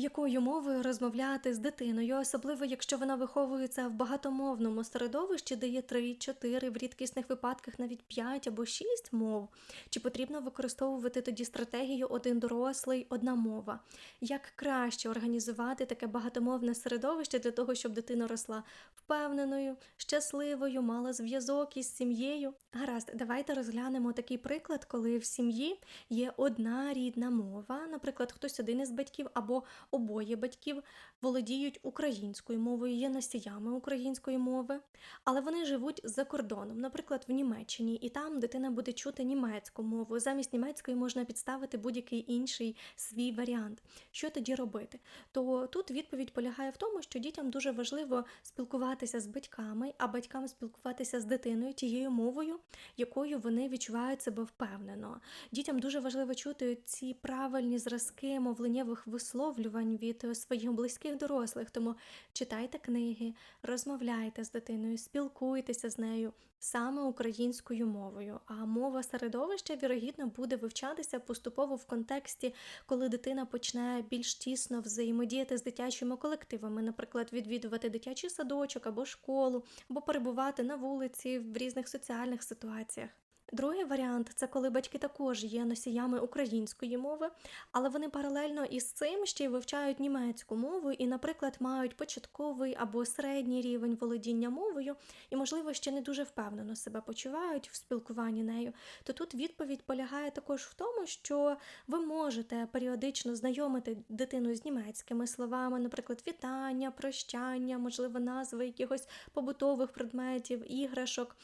Якою мовою розмовляти з дитиною, особливо якщо вона виховується в багатомовному середовищі, де є 3, 4, в рідкісних випадках навіть 5 або 6 мов? Чи потрібно використовувати тоді стратегію один дорослий, одна мова? Як краще організувати таке багатомовне середовище для того, щоб дитина росла впевненою, щасливою, мала зв'язок із сім'єю? Гаразд, давайте розглянемо такий приклад, коли в сім'ї є одна рідна мова, наприклад, хтось один із батьків або обоє батьків володіють українською мовою, є носіями української мови, але вони живуть за кордоном, наприклад, в Німеччині, і там дитина буде чути німецьку мову. Замість німецької можна підставити будь-який інший свій варіант. Що тоді робити? То тут відповідь полягає в тому, що дітям дуже важливо спілкуватися з батьками, а батькам спілкуватися з дитиною тією мовою, якою вони відчувають себе впевнено. Дітям дуже важливо чути ці правильні зразки мовленнєвих висловлювань від е, своїх близьких дорослих. Тому читайте книги, розмовляйте з дитиною, спілкуйтеся з нею саме українською мовою. А мова середовища, вірогідно, буде вивчатися поступово в контексті, коли дитина почне більш тісно взаємодіяти з дитячими колективами, наприклад, відвідувати дитячий садочок або школу, або перебувати на вулиці в різних соціальних ситуаціях. Другий варіант це коли батьки також є носіями української мови, але вони паралельно із цим ще й вивчають німецьку мову і, наприклад, мають початковий або середній рівень володіння мовою, і, можливо, ще не дуже впевнено себе почувають в спілкуванні нею. То тут відповідь полягає також в тому, що ви можете періодично знайомити дитину з німецькими словами, наприклад, вітання, прощання, можливо, назви якихось побутових предметів, іграшок,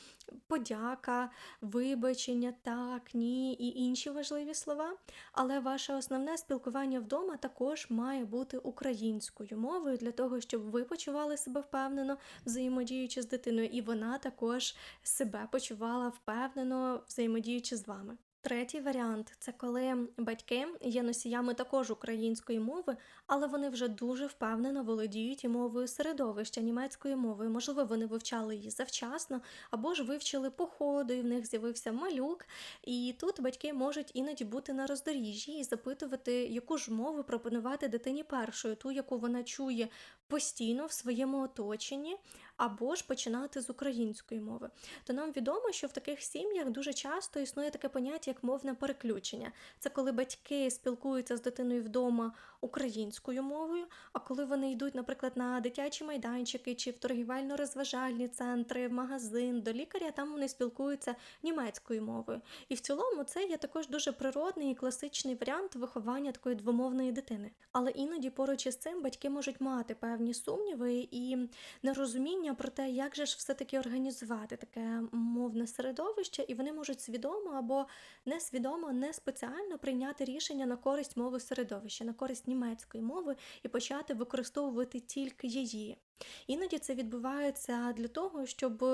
подяка, вибачення, так, ні і інші важливі слова. Але ваше основне спілкування вдома також має бути українською мовою для того, щоб ви почували себе впевнено, взаємодіючи з дитиною, і вона також себе почувала впевнено, взаємодіючи з вами. Третій варіант це коли батьки є носіями також української мови, але вони вже дуже впевнено володіють і мовою середовища німецькою мовою. Можливо, вони вивчали її завчасно, або ж вивчили по ходу, і в них з'явився малюк. І тут батьки можуть іноді бути на роздоріжжі і запитувати, яку ж мову пропонувати дитині першою, ту, яку вона чує постійно в своєму оточенні, або ж починати з української мови. То нам відомо, що в таких сім'ях дуже часто існує таке поняття, як мовне переключення. Це коли батьки спілкуються з дитиною вдома українською мовою, а коли вони йдуть, наприклад, на дитячі майданчики чи в торгівельно-розважальні центри, в магазин, до лікаря, там вони спілкуються німецькою мовою. І в цілому це є також дуже природний і класичний варіант виховання такої двомовної дитини. Але іноді поруч із цим батьки можуть мати певні сумніви і нерозуміння про те, як же ж все-таки організувати таке мовне середовище, і вони можуть свідомо або несвідомо, не спеціально прийняти рішення на користь мови середовища, на користь німецької мови і почати використовувати тільки її. Іноді це відбувається для того, щоб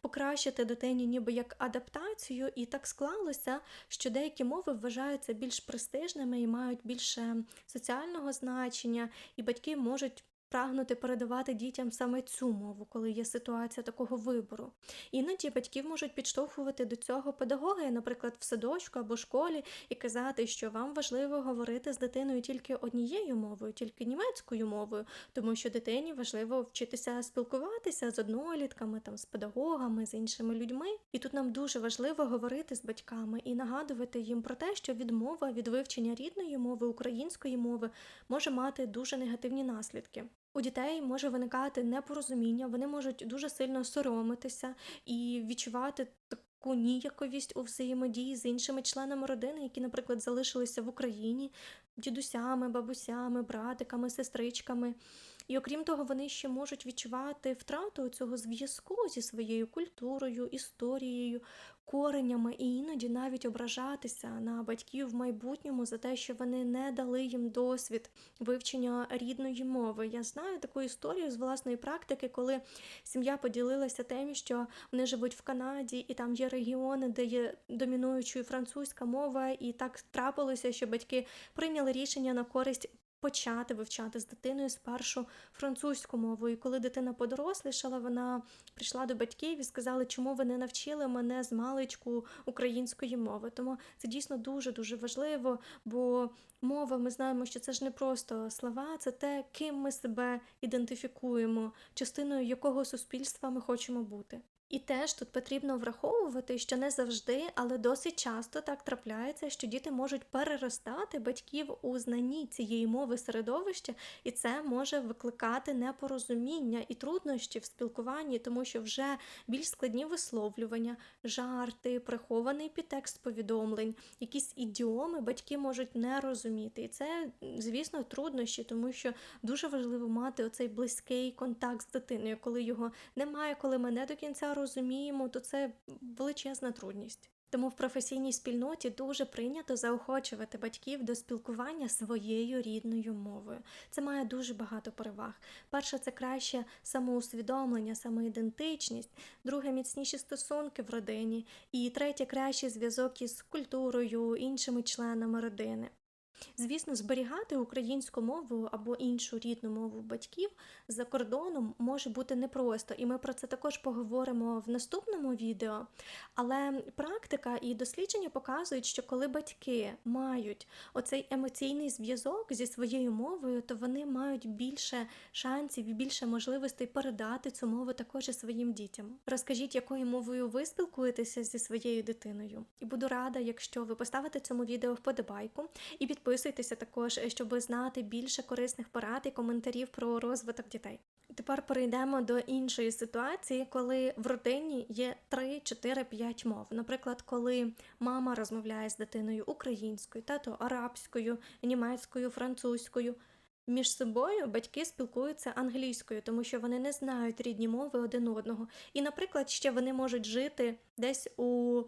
покращити дитині ніби як адаптацію, і так склалося, що деякі мови вважаються більш престижними і мають більше соціального значення, і батьки можуть прагнути передавати дітям саме цю мову, коли є ситуація такого вибору. Іноді батьків можуть підштовхувати до цього педагоги, наприклад, в садочку або школі, і казати, що вам важливо говорити з дитиною тільки однією мовою, тільки німецькою мовою, тому що дитині важливо вчитися спілкуватися з однолітками, там, з педагогами, з іншими людьми. І тут нам дуже важливо говорити з батьками і нагадувати їм про те, що відмова від вивчення рідної мови, української мови може мати дуже негативні наслідки. У дітей може виникати непорозуміння, вони можуть дуже сильно соромитися і відчувати таку ніяковість у взаємодії з іншими членами родини, які, наприклад, залишилися в Україні, дідусями, бабусями, братиками, сестричками. І окрім того, вони ще можуть відчувати втрату цього зв'язку зі своєю культурою, історією, коренями і іноді навіть ображатися на батьків в майбутньому за те, що вони не дали їм досвід вивчення рідної мови. Я знаю таку історію з власної практики, коли сім'я поділилася тим, що вони живуть в Канаді, і там є регіони, де є домінуючою французька мова, і так трапилося, що батьки прийняли рішення на користь почати вивчати з дитиною спершу французьку мову. І коли дитина подорослішала, вона прийшла до батьків і сказала, чому ви не навчили мене з маличку української мови. Тому це дійсно дуже дуже важливо, бо мова, ми знаємо, що це ж не просто слова, це те, ким ми себе ідентифікуємо, частиною якого суспільства ми хочемо бути. І теж тут потрібно враховувати, що не завжди, але досить часто так трапляється, що діти можуть переростати батьків у знанні цієї мови середовища, і це може викликати непорозуміння і труднощі в спілкуванні, тому що вже більш складні висловлювання, жарти, прихований підтекст повідомлень, якісь ідіоми батьки можуть не розуміти. І це, звісно, труднощі, тому що дуже важливо мати оцей близький контакт з дитиною, коли його немає, коли ми не до кінця розуміємо, то це величезна трудність. Тому в професійній спільноті дуже прийнято заохочувати батьків до спілкування своєю рідною мовою. Це має дуже багато переваг. Перше, це краще самоусвідомлення, самоідентичність, друге міцніші стосунки в родині, і третє кращий зв'язок із культурою, іншими членами родини. Звісно, зберігати українську мову або іншу рідну мову батьків за кордоном може бути непросто, і ми про це також поговоримо в наступному відео. Але практика і дослідження показують, що коли батьки мають оцей емоційний зв'язок зі своєю мовою, то вони мають більше шансів і більше можливостей передати цю мову також і своїм дітям. Розкажіть, якою мовою ви спілкуєтеся зі своєю дитиною. І буду рада, якщо ви поставите цьому відео вподобайку і підписуйтеся також, щоб знати більше корисних порад і коментарів про розвиток дітей. Тепер перейдемо до іншої ситуації, коли в родині є 3, 4, 5 мов. Наприклад, коли мама розмовляє з дитиною українською, тато арабською, німецькою, французькою. Між собою батьки спілкуються англійською, тому що вони не знають рідні мови один одного. І, наприклад, ще вони можуть жити десь у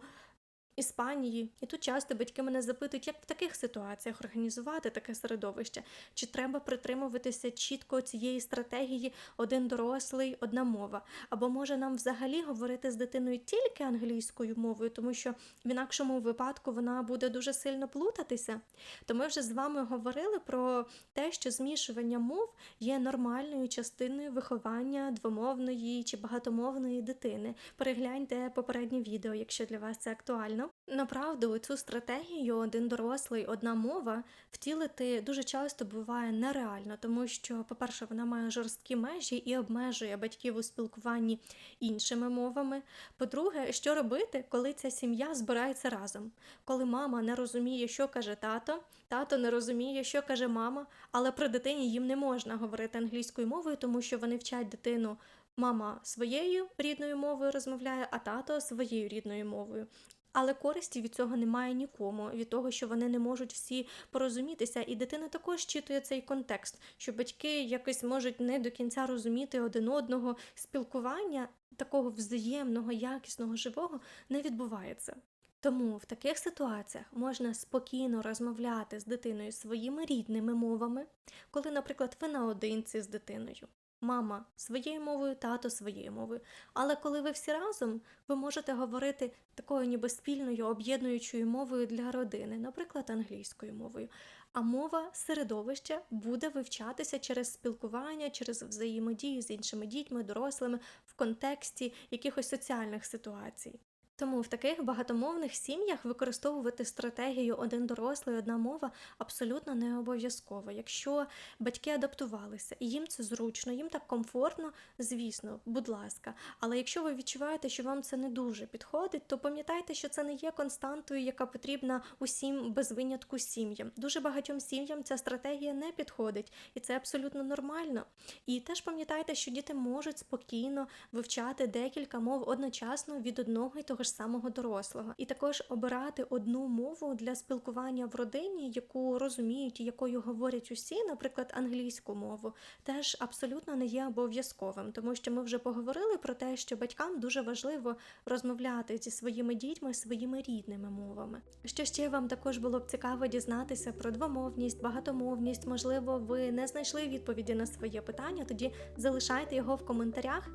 Іспанії, і тут часто батьки мене запитують, як в таких ситуаціях організувати таке середовище, чи треба притримуватися чітко цієї стратегії один дорослий, одна мова, або може нам взагалі говорити з дитиною тільки англійською мовою, тому що в інакшому випадку вона буде дуже сильно плутатися. То ми вже з вами говорили про те, що змішування мов є нормальною частиною виховання двомовної чи багатомовної дитини. Перегляньте попереднє відео, якщо для вас це актуально. Направду, цю стратегію один дорослий, одна мова втілити дуже часто буває нереально, тому що, по-перше, вона має жорсткі межі і обмежує батьків у спілкуванні іншими мовами. По-друге, що робити, коли ця сім'я збирається разом, коли мама не розуміє, що каже тато, тато не розуміє, що каже мама, але при дитині їм не можна говорити англійською мовою, тому що вони вчать дитину. Мама своєю рідною мовою розмовляє, а тато своєю рідною мовою. Але користі від цього немає нікому, від того, що вони не можуть всі порозумітися, і дитина також читує цей контекст, що батьки якось можуть не до кінця розуміти один одного спілкування такого взаємного, якісного, живого не відбувається. Тому в таких ситуаціях можна спокійно розмовляти з дитиною своїми рідними мовами, коли, наприклад, ви наодинці з дитиною. Мама своєю мовою, тато своєю мовою. Але коли ви всі разом, ви можете говорити такою ніби спільною об'єднуючою мовою для родини, наприклад, англійською мовою. А мова середовища буде вивчатися через спілкування, через взаємодію з іншими дітьми, дорослими в контексті якихось соціальних ситуацій. Тому в таких багатомовних сім'ях використовувати стратегію один дорослий, одна мова абсолютно не обов'язково. Якщо батьки адаптувалися і їм це зручно, їм так комфортно, звісно, будь ласка. Але якщо ви відчуваєте, що вам це не дуже підходить, то пам'ятайте, що це не є константою, яка потрібна усім без винятку сім'ям. Дуже багатьом сім'ям ця стратегія не підходить, і це абсолютно нормально. І теж пам'ятайте, що діти можуть спокійно вивчати декілька мов одночасно від одного і того ж самого дорослого, і також обирати одну мову для спілкування в родині, яку розуміють і якою говорять усі, наприклад, англійську мову, теж абсолютно не є обов'язковим, тому що ми вже поговорили про те, що батькам дуже важливо розмовляти зі своїми дітьми своїми рідними мовами. Що ще вам також було б цікаво дізнатися про двомовність, багатомовність, можливо, ви не знайшли відповіді на своє питання, тоді залишайте його в коментарях.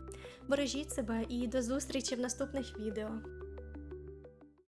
Бережіть себе і до зустрічі в наступних відео.